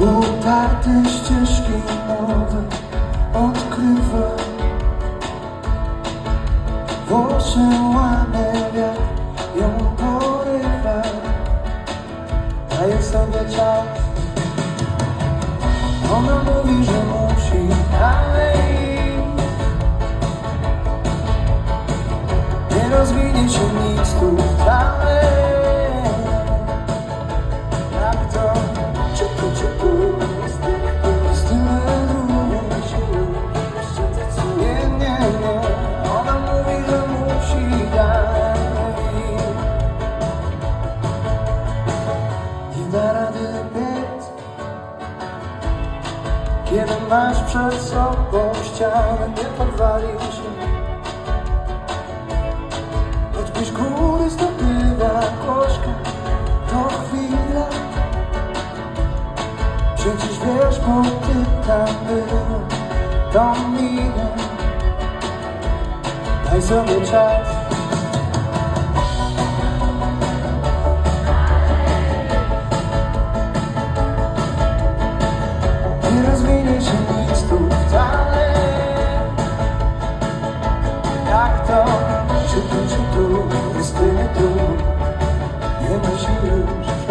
Uparte ścieżki nowe odkrywa. Włosy łamę jak ją porywa. Daje sobie czas Ona mówi, że musi, ale Nie rozwinie się nic tu wcale Kiedy masz przed sobą ścianę Nie podwalił się. Choćbyś góry zdobyła koszka To chwila. Przecież wiesz, bo ty tam była To miła Daj sobie czas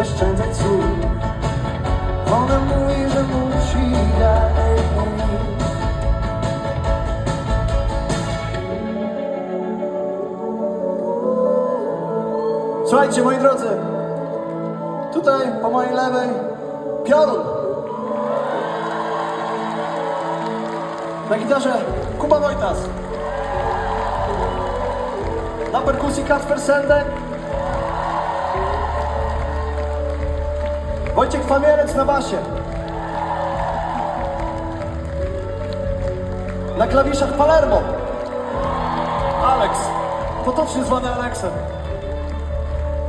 oszczędzać słów Ona mówi, że musi dalej Słuchajcie, moi drodzy, tutaj po mojej lewej piorun. Na gitarze Kuba Wojtas. Na perkusji Kacper Sendek. Wojciech Famierec na basie. Na klawiszach Palermo. Alex, potocznie zwany Aleksem.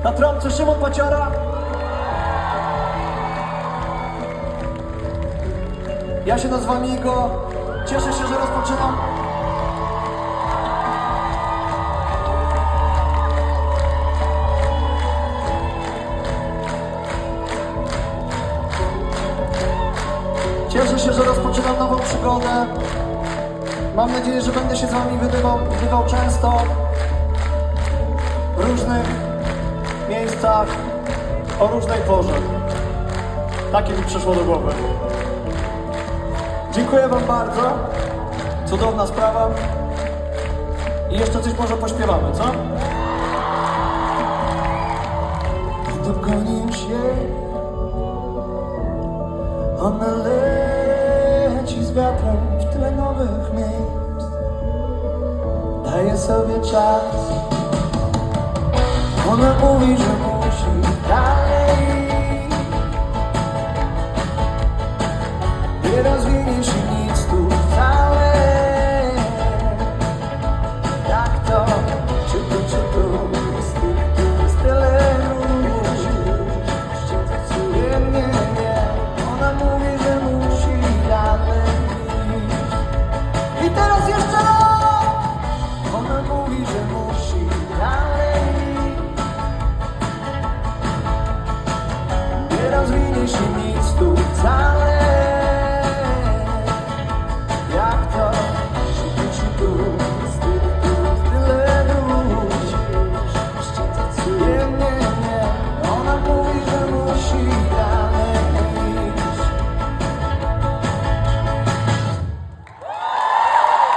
Na trąbce Szymon Paciora. Ja się nazywam Igo. Cieszę się, że rozpoczynam. Się, że rozpoczynam nową przygodę. Mam nadzieję, że będę się z Wami widywał, widywał często w różnych miejscach o różnej porze. Takie mi przyszło do głowy. Dziękuję Wam bardzo. Cudowna sprawa. I jeszcze coś może pośpiewamy, co? Dogonił się. Leci z wiatrem w tyle nowych miejsc. Daje sobie czas. Ona mówi, że musi dalej. Nie rozwinie się nic I teraz jeszcze raz. Ona mówi, że musi dalej. Nie rozwinie się nic tu wcale